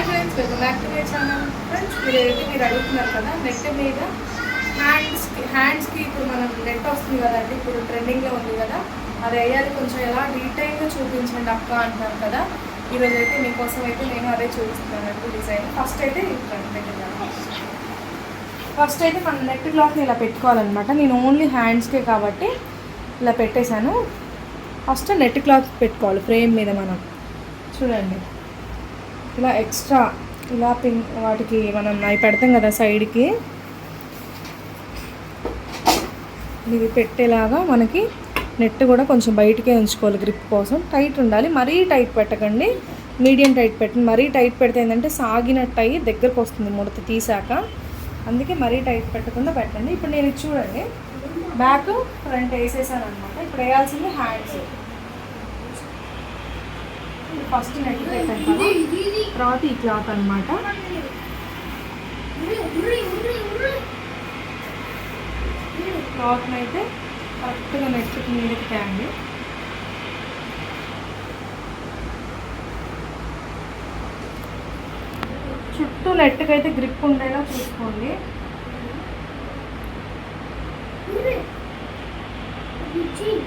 Hi friends welcome back to my channel friends మీరు ఏదైతే మీరు అడుగుతున్నారు కదా నెట్ మీద హ్యాండ్స్కి హ్యాండ్స్కి ఇప్పుడు మనం నెట్ వస్తుంది కదండి ఇప్పుడు ట్రెండింగ్లో ఉంది కదా అది వేయాలి కొంచెం ఎలా డీటెయిల్గా చూపించండి అక్క అంటున్నారు కదా. ఈరోజు అయితే మీకోసం అయితే నేను అదే చూపిస్తున్నాను డిజైన్ ఫస్ట్ అయితే ఫస్ట్ అయితే మనం నెట్ క్లాత్ని ఇలా పెట్టుకోవాలన్నమాట. నేను ఓన్లీ హ్యాండ్స్కే కాబట్టి ఇలా పెట్టేశాను. ఫస్ట్ నెట్ క్లాత్ పెట్టుకోవాలి ఫ్రేమ్ మీద మనం. చూడండి. ఇలా ఎక్స్ట్రా ఇలా పిన్ వాటికి మనం అవి పెడతాం కదా సైడ్కి ఇది పెట్టేలాగా మనకి నెట్ కూడా కొంచెం బయటికే ఉంచుకోవాలి గ్రిప్ కోసం. టైట్ ఉండాలి. మరీ టైట్ పెట్టకండి. మీడియం టైట్ పెట్టండి. మరీ టైట్ పెడితే ఏంటంటే సాగినట్టు అయ్యి దగ్గరకు వస్తుంది ముడత తీసాక. అందుకే మరీ టైట్ పెట్టకుండా పెట్టండి. ఇప్పుడు నేను చూడండి. బ్యాక్ ఫ్రంట్ వేసేసాను అనమాట ఇప్పుడు వేయాల్సింది హ్యాండ్స్ ఫస్ట్ నెట్ పెట్టాను కదా తర్వాత ఈ క్లాత్ అనమాట క్లాత్ని అయితే కరెక్ట్గా నెట్ మీదకి తేండి చుట్టూ నెట్కి అయితే గ్రిప్ ఉండేలా చూసుకోండి.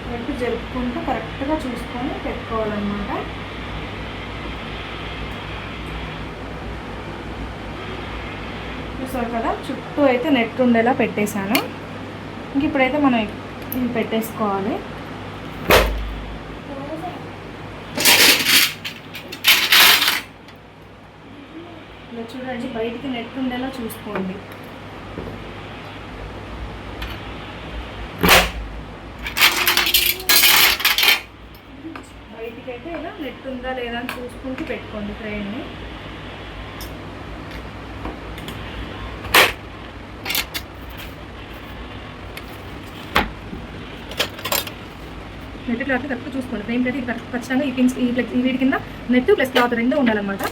నెట్ జరుపుకుంటూ కరెక్ట్గా చూసుకొని పెట్టుకోవాలన్నమాట. చూసారు కదా? చుట్టూ అయితే నెట్ ఉండేలా పెట్టేశాను. ఇంక ఇప్పుడైతే మనం ఇవి పెట్టేసుకోవాలి. ఇలా చూడండి బయటికి నెట్ ఉండేలా చూసుకోండి. బయటికి అయితే ఇలా నెట్ ఉందా లేదా అని చూసుకుంటూ పెట్టుకోండి ట్రైన్ని నెట్ క్లాత్ కరెక్ట్ చూసుకోండి. ఫ్రేమ్ అయితే కరెక్ట్ ఖచ్చితంగా ఈ పిన్స్ ఈ ప్లస్ ఈ వీటి కింద నెట్ ప్లస్ క్లాత్ రెండు ఉండాలన్నమాట.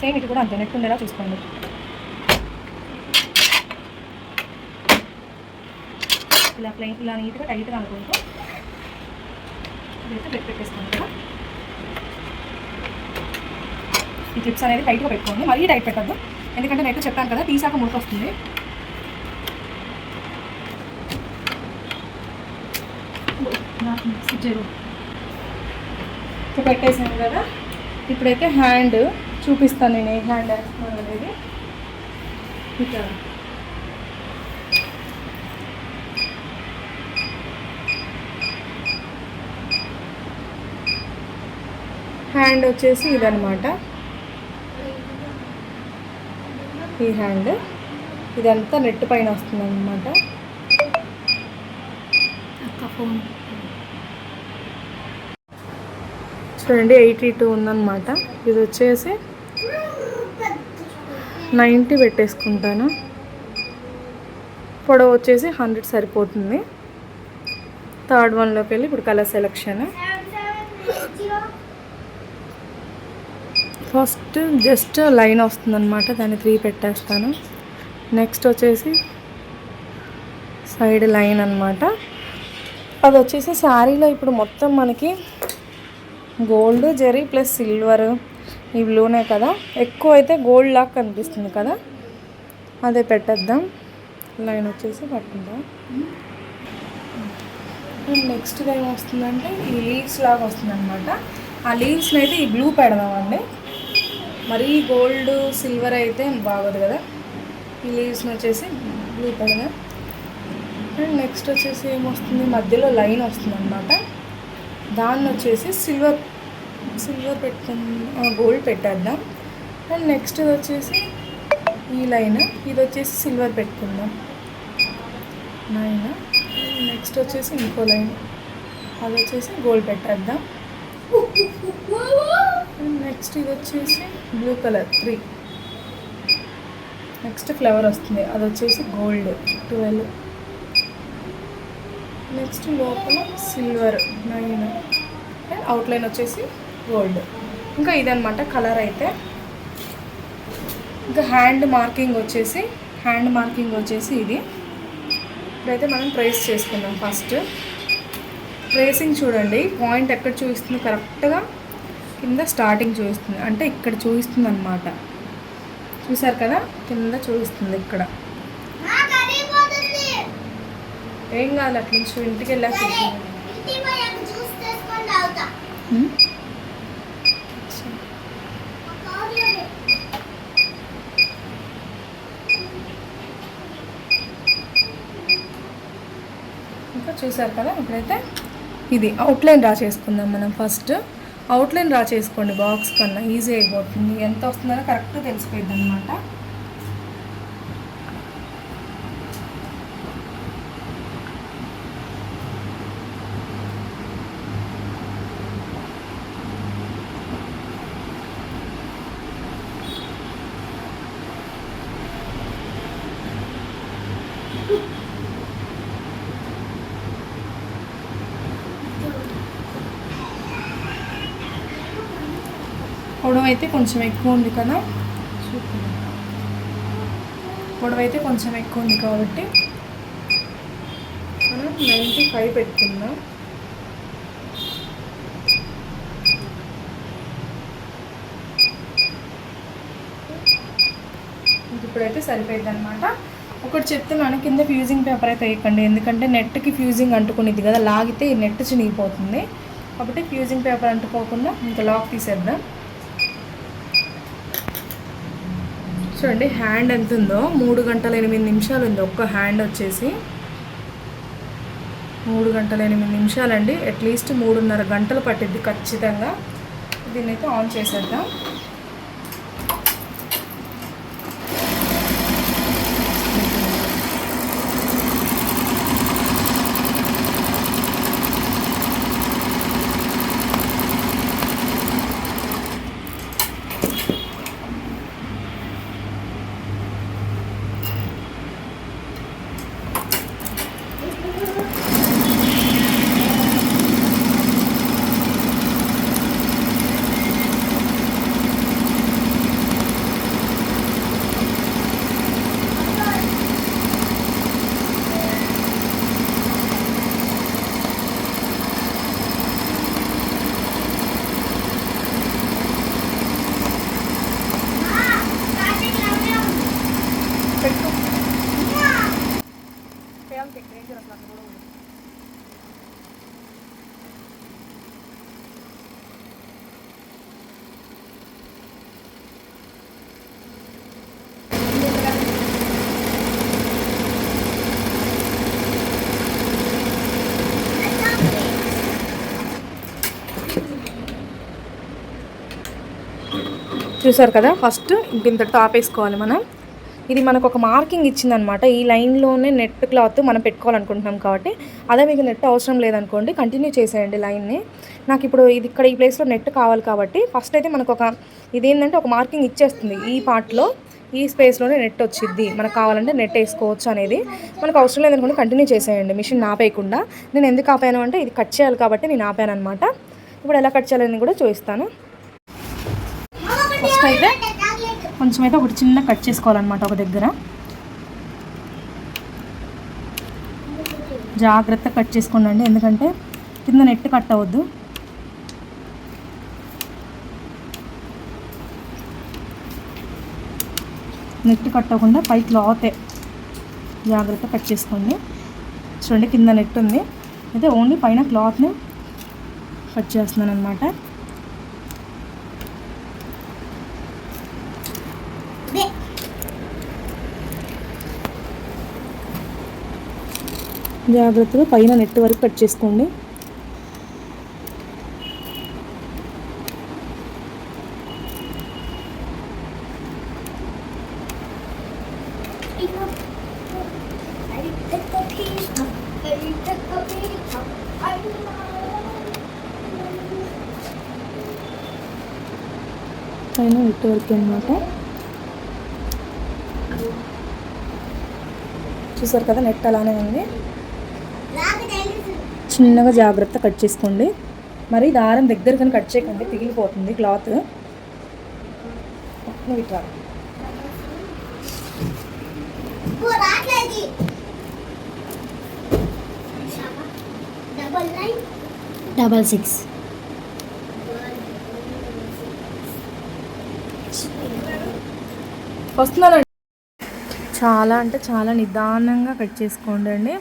సేమ్ ఇటు కూడా అంతే నెట్ ఉండేలా చూసుకోండి. ఇలా ప్లెయిన్ ఇలా నీట్గా టైట్గా అనుకుంటూ ఇదైతే బెట్ పెట్టేసుకోండి కదా ఈ క్లిప్స్ అనేది టైట్గా పెట్టుకోండి. మరీ టైట్ పెట్టద్దు. ఎందుకంటే నేను చెప్పాను కదా తీసాక ముడత వస్తుంది. ఇప్పుడు పెట్టేసాను కదా. ఇప్పుడైతే హ్యాండ్ చూపిస్తాను నేను ఏ హ్యాండ్ వేస్తున్నాను అనేది. ఇక్కడ హ్యాండ్ వచ్చేసి ఇదనమాట ఈ హ్యాండ్. ఇదంతా నెట్ పైన వస్తుంది అనమాట చూడండి ఎయిటీ టూ ఉందన్నమాట. ఇది వచ్చేసి నైంటీ పెట్టేసుకుంటాను. పొడవు వచ్చేసి హండ్రెడ్ సరిపోతుంది. థర్డ్ వన్లోకి వెళ్ళి ఇప్పుడు colour selection. First just line వస్తుందన్నమాట దాన్ని త్రీ పెట్టేస్తాను. నెక్స్ట్ వచ్చేసి సైడ్ లైన్ అనమాట అది వచ్చేసి శారీలో ఇప్పుడు మొత్తం మనకి గోల్డ్ జెరీ ప్లస్ సిల్వర్ ఈ బ్లూనే కదా. ఎక్కువ అయితే గోల్డ్ లాగా కనిపిస్తుంది కదా. అదే పెట్టేద్దాం. లైన్ వచ్చేసి పట్టుకుందాం. నెక్స్ట్ ఏమొస్తుందంటే ఈ లీవ్స్ లాగా వస్తుంది అనమాట ఆ లీవ్స్ని అయితే ఈ బ్లూ పెడదామండి. మరీ గోల్డ్ సిల్వర్ అయితే బాగోదు కదా. ఈ లీవ్స్ని వచ్చేసి బ్లూ కలర్ అండ్ నెక్స్ట్ వచ్చేసి ఏమొస్తుంది? మధ్యలో లైన్ వస్తుంది అనమాట దాన్ని వచ్చేసి సిల్వర్ సిల్వర్ పెట్టుకుందాం గోల్డ్ పెట్టేద్దాం. అండ్ నెక్స్ట్ ఇది వచ్చేసి ఈ లైన్ ఇది వచ్చేసి సిల్వర్ పెట్టుకుందాం. లైన్ నెక్స్ట్ వచ్చేసి ఇంకో లైన్ అది వచ్చేసి గోల్డ్ పెట్టేద్దాం. నెక్స్ట్ ఇది వచ్చేసి blue colour three. Next flower వస్తుంది. అది వచ్చేసి గోల్డ్ ట్వెల్వ్. నెక్స్ట్ లోపల సిల్వర్ నైన్. అండ్ అవుట్లైన్ వచ్చేసి గోల్డ్. ఇంకా ఇదనమాట కలర్ అయితే. ఇంకా హ్యాండ్ మార్కింగ్ వచ్చేసి హ్యాండ్ మార్కింగ్ వచ్చేసి ఇది. ఇప్పుడైతే మనం ట్రేస్ చేసుకుందాం ఫస్ట్. ట్రేసింగ్ చూడండి. పాయింట్ ఎక్కడ చూపిస్తుంది? కరెక్ట్గా కింద స్టార్టింగ్ చూపిస్తుంది. అంటే ఇక్కడ చూపిస్తుంది అనమాట చూసారు కదా? కింద చూపిస్తుంది ఇక్కడ. ఏం కాదు అట్ల నుంచి ఇంటికి వెళ్ళాక ఇంకా చూసారు కదా? ఇప్పుడైతే ఇది అవుట్లైన్ డ్రా చేసుకుందాం మనం ఫస్ట్ అవుట్లైన్ డ్రా చేసుకోండి బాక్స్ కన్నా. ఈజీ అయిపోతుంది. ఎంత వస్తుందో కరెక్ట్గా తెలిసిపోయింది అనమాట పొడవు అయితే కొంచెం ఎక్కువ ఉంది కదా. పొడవు అయితే కొంచెం ఎక్కువ ఉంది కాబట్టి మనం నైంటీ ఫైవ్ పెట్టుకుందాం. ఇప్పుడైతే సరిపోయింది అనమాట ఒకటి చెప్తున్నాను కింద ఫ్యూజింగ్ పేపర్ అయితే వేయకండి. ఎందుకంటే నెట్కి ఫ్యూజింగ్ అంటుకునేది కదా లాగితే ఈ నెట్ చినిగిపోతుంది. కాబట్టి ఫ్యూజింగ్ పేపర్ అంటుకోకుండా ఇంకా లాక్ తీసేద్దాం. చూడండి హ్యాండ్ ఎంత ఉందో. మూడు గంటల ఎనిమిది నిమిషాలు ఉంది. ఒక్క హ్యాండ్ వచ్చేసి మూడు గంటల ఎనిమిది నిమిషాలండి. అట్లీస్ట్ మూడున్నర గంటలు పట్టిద్ది ఖచ్చితంగా. దీన్నైతే అయితే ఆన్ చేసేద్దాం. పెట్టు చూసారు కదా ఫస్ట్ ఇంతటితో ఆపేసుకోవాలి మనం. ఇది మనకు ఒక మార్కింగ్ ఇచ్చిందనమాట. ఈ లైన్లోనే నెట్ క్లాత్ మనం పెట్టుకోవాలనుకుంటున్నాం కాబట్టి అదే మీకు నెట్ అవసరం లేదనుకోండి కంటిన్యూ చేసేయండి లైన్ని. నాకు ఇప్పుడు ఇది ఇక్కడ ఈ ప్లేస్లో నెట్ కావాలి కాబట్టి ఫస్ట్ అయితే మనకు ఒక ఇదేంటంటే ఒక మార్కింగ్ ఇచ్చేస్తుంది. ఈ పార్ట్లో ఈ స్పేస్లోనే నెట్ వచ్చింది మనకు కావాలంటే నెట్ వేసుకోవచ్చు అనేది. మనకు అవసరం లేదనుకోండి కంటిన్యూ చేసేయండి. మిషన్ ఆపేయకుండా. నేను ఎందుకు ఆపాను అంటే ఇది కట్ చేయాలి కాబట్టి నేను ఆపాను అనమాట ఇప్పుడు ఎలా కట్ చేయాలని కూడా చూపిస్తాను. ఫస్ట్ అయితే కొంచెం అయితే ఒకటి చిన్న కట్ చేసుకోవాలన్నమాట ఒక దగ్గర. జాగ్రత్త కట్ చేసుకోండి ఎందుకంటే కింద నెట్ కట్ అవ్వద్దు. నెట్ కట్ అవ్వకుండా పై క్లాతే జాగ్రత్త కట్ చేసుకోండి. చూడండి కింద నెట్ ఉంది. అయితే ఓన్లీ పైన క్లాత్ని కట్ చేస్తున్నాను అనమాట జాగ్రత్తగా పైన నెట్ వరకు కట్ చేసుకోండి. పైన నెట్ వరకు అనమాట చూసారు కదా నెట్ అలానే ఉంది. చిన్నగా జాగ్రత్త కట్ చేసుకోండి. మరి దారం దగ్గర కానీ కట్ చేయకండి పిగిలిపోతుంది క్లాత్. నువ్వు ఇట్లా. Double nine double six. వస్తున్నానండి చాలా అంటే చాలా నిదానంగా కట్ చేసుకోండి అండి.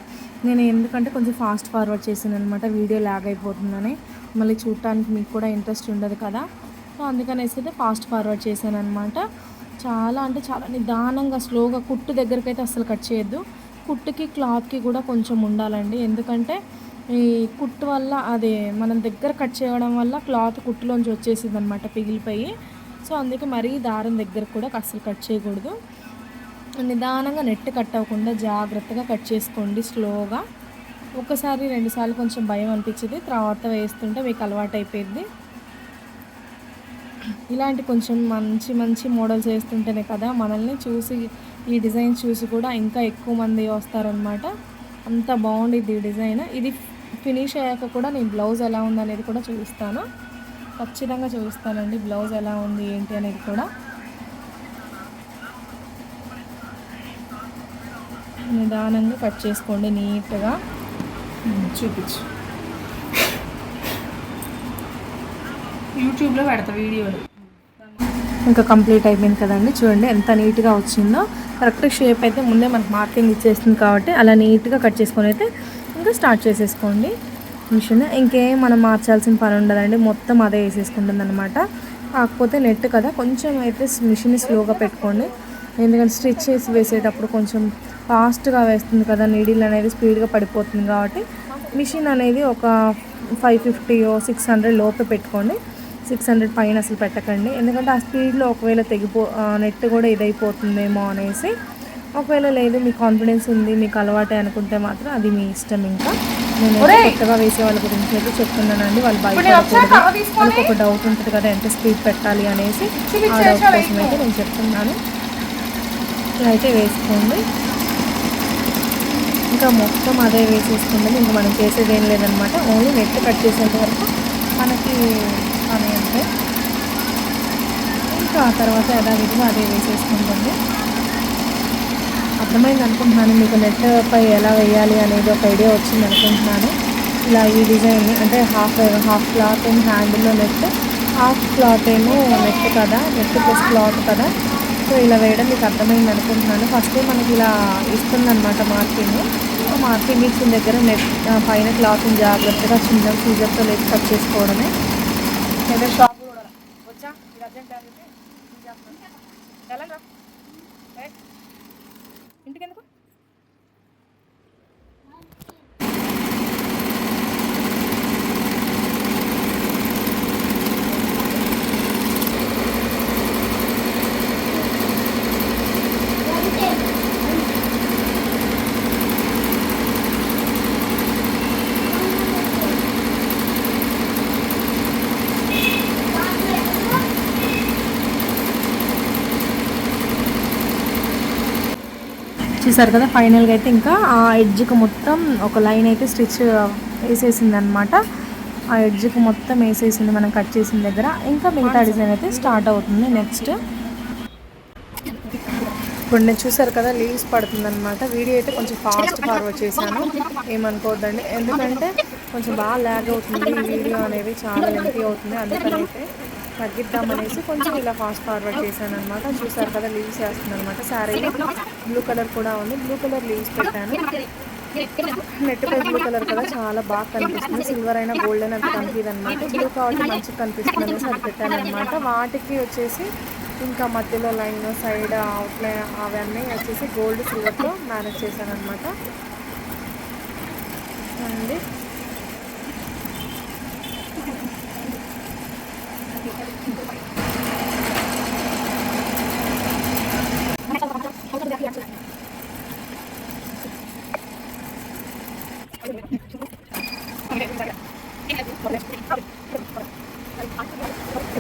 నేను ఎందుకంటే కొంచెం ఫాస్ట్ ఫార్వర్డ్ చేశాను అనమాట వీడియో లాగ్ అయిపోతుందని. మళ్ళీ చూడటానికి మీకు కూడా ఇంట్రెస్ట్ ఉండదు కదా. సో అందుకనేసి అయితే ఫాస్ట్ ఫార్వర్డ్ చేశాను అనమాట చాలా అంటే చాలా నిదానంగా స్లోగా కుట్టు దగ్గరికి అయితే అసలు కట్ చేయొద్దు. కుట్టుకి క్లాత్కి కూడా కొంచెం ఉండాలండి. ఎందుకంటే ఈ కుట్టు వల్ల అదే మనం దగ్గర కట్ చేయడం వల్ల క్లాత్ కుట్టులోంచి వచ్చేసింది అనమాట పిగిలిపోయి. సో అందుకే మరీ దారం దగ్గర కూడా అస్సలు కట్ చేయకూడదు. నిదానంగా నెట్ కట్ అవ్వకుండా జాగ్రత్తగా కట్ చేసుకోండి స్లోగా. ఒకసారి రెండుసార్లు కొంచెం భయం అనిపించింది తర్వాత వేస్తుంటే మీకు అలవాటు అయిపోయింది. ఇలాంటి కొంచెం మంచి మంచి మోడల్స్ వేస్తుంటేనే కదా మనల్ని చూసి ఈ డిజైన్ చూసి కూడా ఇంకా ఎక్కువ మంది వస్తారనమాట. అంత బాగుండిద్ది ఈ డిజైన్. ఇది ఫినిష్ అయ్యాక కూడా నేను బ్లౌజ్ ఎలా ఉంది అనేది కూడా చూపిస్తాను. ఖచ్చితంగా చూపిస్తానండి బ్లౌజ్ ఎలా ఉంది ఏంటి అనేది కూడా. నిదానంగా కట్ చేసుకోండి నీట్గా. చూపించు. యూట్యూబ్లో పెడతా వీడియోలు. ఇంకా కంప్లీట్ అయిపోయింది కదండి. చూడండి ఎంత నీట్గా వచ్చిందో. కరెక్ట్ షేప్ అయితే ముందే మనకు మార్కింగ్ ఇచ్చేస్తుంది కాబట్టి అలా నీట్గా కట్ చేసుకొని అయితే ఇంకా స్టార్ట్ చేసేసుకోండి. మిషన్. ఇంకేం మనం మార్చాల్సిన పని ఉండదండి. మొత్తం అదే వేసేసుకుంటుంది అనమాట కాకపోతే నెట్ కదా. కొంచెం అయితే మిషన్ స్లోగా పెట్టుకోండి. ఎందుకంటే స్టిచ్ చేసి వేసేటప్పుడు కొంచెం ఫాస్ట్గా వేస్తుంది కదా నీడిల్ అనేది స్పీడ్గా పడిపోతుంది కాబట్టి మిషన్ అనేది ఒక ఫైవ్ ఫిఫ్టీ సిక్స్ హండ్రెడ్ లోపే పెట్టుకోండి. సిక్స్ హండ్రెడ్ పైన అసలు పెట్టకండి. ఎందుకంటే ఆ స్పీడ్లో ఒకవేళ తెగిపో నెట్ కూడా ఇదైపోతుందేమో అనేసి ఒకవేళ లేదు మీకు కాన్ఫిడెన్స్ ఉంది మీకు అలవాటే అనుకుంటే మాత్రం అది మీ ఇష్టం ఇంకా. నేను కొత్తగా వేసే వాళ్ళ గురించి అయితే చెప్తున్నానండి. వాళ్ళు భయపడకూడదు. వాళ్ళకి ఒక డౌట్ ఉంటుంది కదా ఎంత స్పీడ్ పెట్టాలి అనేసి. ఆ డౌట్ కోసం అయితే నేను చెప్తున్నాను. ఇలా అయితే వేసుకోండి. ఇంకా మొత్తం అదే వేసేసుకుంటే ఇంకా మనం చేసేది ఏం లేదనమాట ఓన్లీ నెట్ కట్ చేసేంత వరకు మనకి పని అంటే ఇంకా ఆ తర్వాత యథావిధిగా అదే వేసేసుకుంటుంది. అర్థమైంది అనుకుంటున్నాను మీకు నెట్ పై ఎలా వేయాలి అనేది ఒక ఐడియా వచ్చింది అనుకుంటున్నాను. ఇలా ఈ డిజైన్ అంటే హాఫ్ హాఫ్ క్లాత్ ఏమో హ్యాండిల్లో నెట్ హాఫ్ క్లాత్ ఏమో నెట్ కదా నెట్ ప్లస్ క్లాత్ కదా. సో ఇలా వేయడం మీకు అర్థమైంది అనుకుంటున్నాను. ఫస్ట్ మనకి ఇలా ఇస్తుందన్నమాట మార్కింగ్. మార్కింగ్ ఇచ్చిన దగ్గర నెట్ పైన క్లాత్ని జాగ్రత్తగా చిన్న సీజర్తో లేచి కట్ చేసుకోవడమే. ఏదో షాప్ కూడా వచ్చా ఇది అర్జెంట్ ఇంటికి ఎందుకు చూసారు కదా ఫైనల్గా అయితే ఇంకా ఆ ఎడ్జ్కి మొత్తం ఒక లైన్ అయితే స్టిచ్ వేసేసింది అనమాట ఆ ఎడ్జ్కి మొత్తం వేసేసింది మనం కట్ చేసిన దగ్గర. ఇంకా మిగతా డిజైన్ అయితే స్టార్ట్ అవుతుంది నెక్స్ట్. ఇప్పుడు నేను చూసారు కదా లీవ్స్ పడుతుందనమాట వీడియో అయితే కొంచెం ఫాస్ట్ ఫార్వర్డ్ చేశాను. ఏమనుకోవద్దండి. ఎందుకంటే కొంచెం బాగా ల్యాగ్ అవుతుంది. ఈ వీడియో అనేది చాలా లెంతీ అవుతుంది. అందుకని అయితే తగ్గిద్దామనేసి కొంచెం ఇలా ఫాస్ట్ ఫార్వర్డ్ చేశాను అనమాట చూసారు కదా లీవ్స్ వేస్తుంది అనమాట శారీలో బ్లూ కలర్ కూడా ఉంది. బ్లూ కలర్ లీవ్స్ పెట్టాను. నెట్ పై బ్లూ కలర్ కదా చాలా బాగా కనిపిస్తుంది. సిల్వర్ అయినా గోల్డ్ అయినా అంత కనిపిదు అనమాట బ్లూ కాబట్టి మంచిగా కనిపిస్తుంది అనేసి అది పెట్టాను అనమాట వాటికి వచ్చేసి ఇంకా మధ్యలో లైన్ సైడ్ అవుట్లైన్ అవన్నీ వచ్చేసి గోల్డ్ సిల్వర్తో మేనేజ్ చేశాను అనమాట అండి.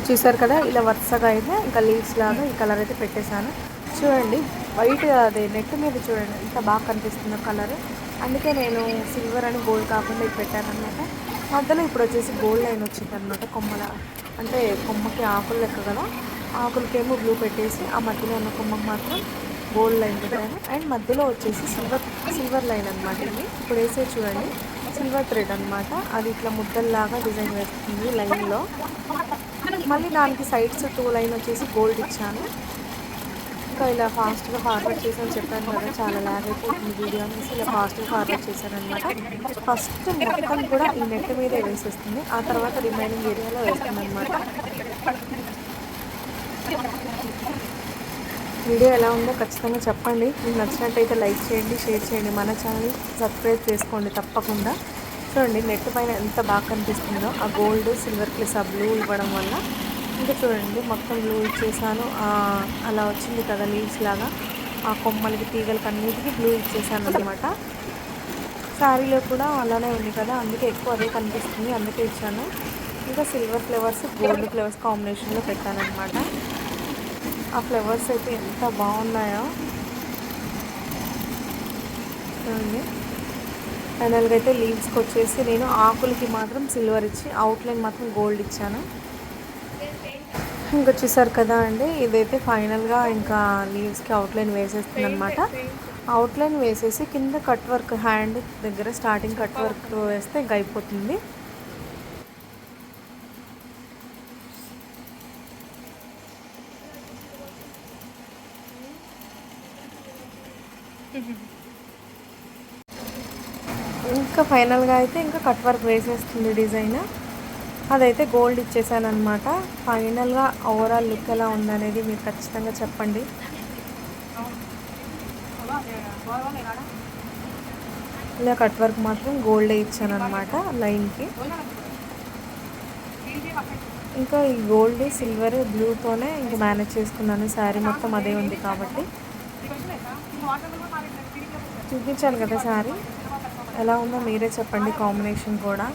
చూసారు కదా ఇలా వరుసగా అయితే ఇంకా లీవ్స్ లాగా ఈ కలర్ అయితే పెట్టేశాను. చూడండి వైట్ అదే నెట్ మీద చూడండి ఎంత బాగా కనిపిస్తుందో కలర్ అందుకే నేను సిల్వర్ అని గోల్డ్ కాకుండా ఇది పెట్టానమాట మధ్యలో ఇప్పుడు వచ్చేసి గోల్డ్ లైన్ వచ్చింది అనమాట కొమ్మల. అంటే కొమ్మకి ఆకులు లెక్క కదా ఆకులకేమో బ్లూ పెట్టేసి ఆ మధ్యలో ఉన్న కొమ్మకి మాత్రం గోల్డ్ లైన్ పెట్టాను. అండ్ మధ్యలో వచ్చేసి సిల్వర్ సిల్వర్ లైన్ అనమాట ఇది. ఇప్పుడు వేసే చూడండి సిల్వర్ థ్రెడ్ అనమాట అది ఇట్లా ముద్దల్లాగా డిజైన్ వేస్తుంది లైన్లో. మళ్ళీ దానికి సైడ్స్ టూ లైన్ వచ్చేసి గోల్డ్ ఇచ్చాను. ఇంకా ఇలా ఫాస్ట్గా ఫార్వర్డ్ చేసాను చెప్పాను కదా చాలా ల్యాగ్ అయిపోతుంది వీడియో అనేసి ఇలా ఫాస్ట్గా ఫార్వర్డ్ చేశాను అనమాట ఫస్ట్ మొత్తం కూడా ఈ నెట్ మీద వేసేస్తుంది ఆ తర్వాత రిమైనింగ్ ఏరియాలో వేస్తుంది అనమాట వీడియో ఎలా ఉందో ఖచ్చితంగా చెప్పండి. మీకు నచ్చినట్టయితే లైక్ చేయండి షేర్ చేయండి. మన ఛానల్ సబ్స్క్రైబ్ చేసుకోండి తప్పకుండా. చూడండి నెట్ పైన ఎంత బాగా కనిపిస్తుందో. ఆ గోల్డ్ సిల్వర్ ప్లస్ ఆ బ్లూ ఇవ్వడం వల్ల. ఇంకా చూడండి మొత్తం బ్లూ ఇచ్చేసాను. అలా వచ్చింది కదా లీవ్స్ లాగా. ఆ కొమ్మలకి తీగలకి అన్నిటికీ బ్లూ ఇచ్చేసాను అనమాట శారీలో కూడా అలానే ఉంది కదా అందుకే ఎక్కువ అదే కనిపిస్తుంది అందుకే ఇచ్చాను. ఇంకా సిల్వర్ ఫ్లేవర్స్ గోల్డ్ ఫ్లేవర్స్ కాంబినేషన్లో పెట్టాను అనమాట ఆ ఫ్లవర్స్ అయితే ఎంత బాగున్నాయో. చూడండి. ఫైనల్గా అయితే లీవ్స్కి వచ్చేసి నేను ఆకులకి మాత్రం సిల్వర్ ఇచ్చి అవుట్లైన్ మాత్రం గోల్డ్ ఇచ్చాను. ఇంకా చూసారు కదా అండి ఇదైతే ఫైనల్గా ఇంకా లీవ్స్కి అవుట్లైన్ వేసేస్తుంది అనమాట అవుట్లైన్ వేసేసి కింద కట్ వర్క్ హ్యాండ్ దగ్గర స్టార్టింగ్ కట్ వర్క్ వేస్తే ఇంకా అయిపోతుంది ఇంకా ఫైనల్గా అయితే ఇంకా కట్ వర్క్ వేసేస్తుంది డిజైన్. అదైతే గోల్డ్ ఇచ్చేసాను అనమాట ఫైనల్గా ఓవరాల్ లుక్ ఎలా ఉందనేది మీరు ఖచ్చితంగా చెప్పండి. ఇలా కట్ వర్క్ మాత్రం గోల్డే ఇచ్చాను అనమాట లైన్కి. ఇంకా ఈ గోల్డ్ సిల్వర్ బ్లూతోనే ఇంకా మేనేజ్ చేసుకున్నాను. శారీ మొత్తం అదే ఉంది కాబట్టి. చూపించాను కదా శారీ. ఎలా ఉందో మీరే చెప్పండి కాంబినేషన్ కూడా.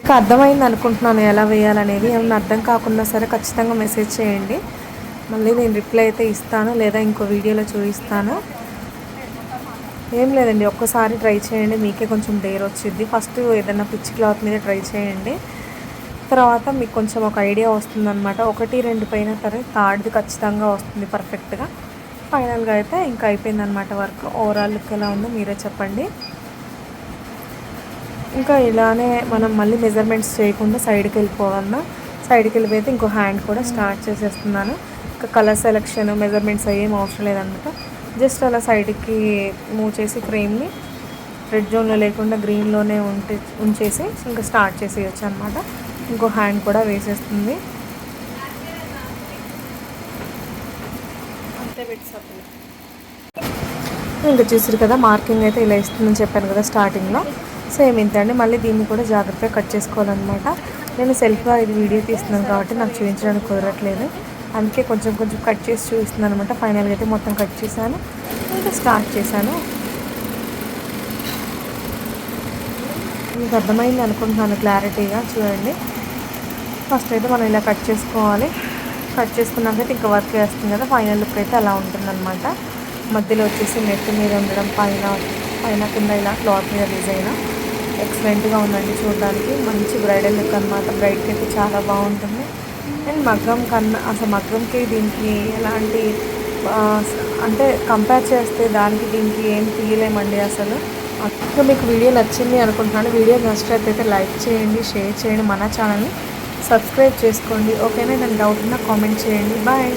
ఇంకా అర్థమైంది అనుకుంటున్నాను ఎలా వేయాలనేది. ఏమైనా అర్థం కాకుండా సరే ఖచ్చితంగా మెసేజ్ చేయండి. మళ్ళీ నేను రిప్లై అయితే ఇస్తాను లేదా ఇంకో వీడియోలో చూపిస్తాను. ఏం లేదండి ఒక్కసారి ట్రై చేయండి. మీకే కొంచెం డేర్ వచ్చింది ఫస్ట్ ఏదైనా పిచ్ క్లాత్ మీద ట్రై చేయండి. తర్వాత మీకు కొంచెం ఒక ఐడియా వస్తుందన్నమాట. ఒకటి రెండు పైన సరే థర్డ్ది ఖచ్చితంగా వస్తుంది పర్ఫెక్ట్గా. ఫైనల్గా అయితే ఇంకా అయిపోయిందనమాట వర్క్. ఓవరాల్ లుక్ ఎలా ఉందో మీరే చెప్పండి. ఇంకా ఇలానే మనం మళ్ళీ మెజర్మెంట్స్ చేయకుండా సైడ్కి వెళ్ళిపోవాలన్నా సైడ్కి వెళ్ళిపోయితే ఇంకో హ్యాండ్ కూడా స్టార్ట్ చేసేస్తున్నాను. ఇంకా కలర్ సెలెక్షన్ మెజర్మెంట్స్ అయ్యేం అవసరం లేదనమాట జస్ట్ అలా సైడ్కి మూవ్ చేసి ఫ్రేమ్ని రెడ్ జోన్లో లేకుండా గ్రీన్లోనే ఉంటే ఉంచేసి ఇంకా స్టార్ట్ చేసేయచ్చు అనమాట ఇంకో హ్యాండ్ కూడా వేసేస్తుంది. ఇంకా చూసారు కదా మార్కింగ్ అయితే ఇలా ఇస్తుందని చెప్పాను కదా స్టార్టింగ్లో సేమ్ ఇంత అండి. మళ్ళీ దీన్ని కూడా జాగ్రత్తగా కట్ చేసుకోవాలన్నమాట. నేను సెల్ఫ్గా ఇది వీడియో తీస్తున్నాను కాబట్టి నాకు చూపించడానికి కుదరట్లేదు. అందుకే కొంచెం కొంచెం కట్ చేసి చూపిస్తున్నాను అనమాట ఫైనల్గా అయితే మొత్తం కట్ చేశాను. ఇంకా స్టార్ట్ చేశాను. మీకు అర్థమైంది అనుకుంటున్నాను క్లారిటీగా చూడండి. ఫస్ట్ అయితే మనం ఇలా కట్ చేసుకోవాలి. కట్ చేసుకున్నాకైతే ఇంకా వర్క్ వేస్తుంది కదా ఫైనల్ లుక్ అయితే అలా ఉంటుందన్నమాట. మధ్యలో వచ్చేసి నెట్ మీద ఉండడం పైన పైన కింద ఇలా క్లాత్ మీద డిజైన్. ఎక్సలెంట్గా ఉందండి చూడడానికి. మంచి బ్రైడల్ లుక్ అనమాట బ్రైడ్కి అయితే చాలా బాగుంటుంది. అండ్ మగ్గం కన్నా అసలు మగ్గంకి దీనికి ఎలాంటి అంటే కంపేర్ చేస్తే దానికి దీనికి ఏం తీయలేమండి అసలు. అక్కడ మీకు వీడియో నచ్చింది అనుకుంటున్నాను వీడియో నచ్చినట్లయితే లైక్ చేయండి షేర్ చేయండి మన ఛానల్ని. సబ్స్క్రైబ్ చేసుకోండి. ఓకేనా? ఏదైనా డౌట్ ఉన్నా కామెంట్ చేయండి. బాయ్